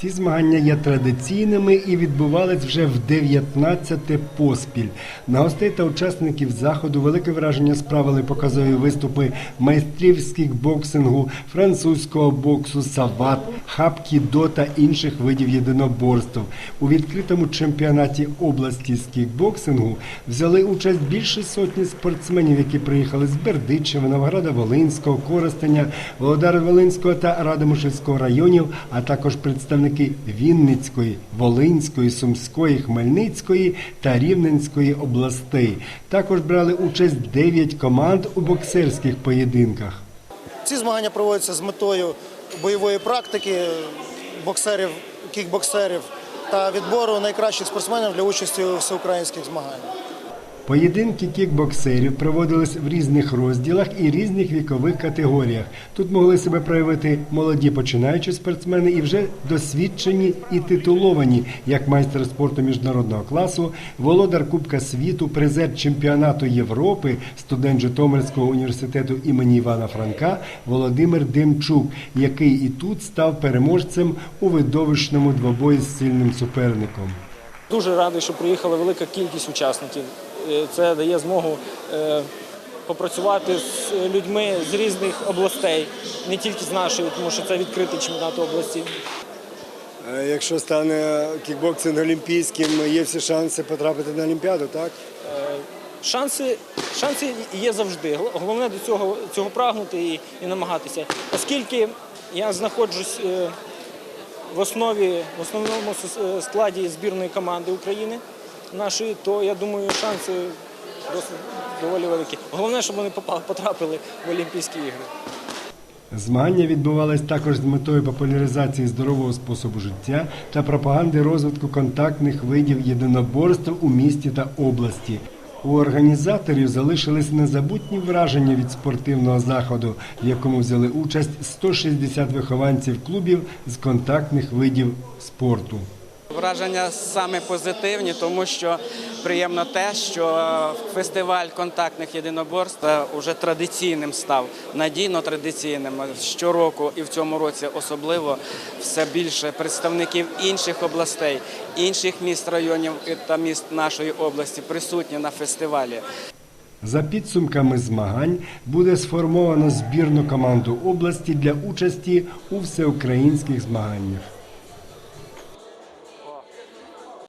Ці змагання є традиційними і відбувались вже в 19-те поспіль. На гостей та учасників заходу велике враження справили показові виступи майстрів з французького боксу, сават, хапкі-до та інших видів єдиноборств. У відкритому чемпіонаті області з кікбоксингу взяли участь більше сотні спортсменів, які приїхали з Бердичева, Новограда Волинського, Коростеня, Володара Волинського та Радомишльського районів, а також представники Вінницької, Волинської, Сумської, Хмельницької та Рівненської областей. Також брали участь 9 команд у боксерських поєдинках. Ці змагання проводяться з метою бойової практики боксерів, кікбоксерів та відбору найкращих спортсменів для участі у всеукраїнських змаганнях. Поєдинки кікбоксерів проводились в різних розділах і різних вікових категоріях. Тут могли себе проявити молоді починаючі спортсмени і вже досвідчені і титуловані, як майстер спорту міжнародного класу, володар Кубка світу, призер чемпіонату Європи, студент Житомирського університету імені Івана Франка Володимир Демчук, який і тут став переможцем у видовищному двобої з сильним суперником. Дуже радий, що приїхала велика кількість учасників. Е, Це дає змогу е, попрацювати з людьми з різних областей, не тільки з нашої, тому що це відкритий чемпіонат області. Е, Якщо стане кікбоксинг олімпійським, є всі шанси потрапити на Олімпіаду, так? Шанси, шанси є завжди. Головне до цього, цього прагнути і, і намагатися. Оскільки я знаходжусь е, в основі, в основному е, складі збірної команди України нашої, то я думаю, шанси доволі великі. Головне, щоб вони потрапили в Олімпійські ігри. Змагання відбувались також з метою популяризації здорового способу життя та пропаганди розвитку контактних видів єдиноборств у місті та області. У організаторів залишились незабутні враження від спортивного заходу, в якому взяли участь 160 вихованців клубів з контактних видів спорту. Враження саме позитивні, тому що приємно те, що фестиваль контактних єдиноборств вже традиційним став, надійно традиційним. Щороку і в цьому році особливо все більше представників інших областей, інших міст районів та міст нашої області присутні на фестивалі. За підсумками змагань буде сформовано збірну команду області для участі у всеукраїнських змаганнях.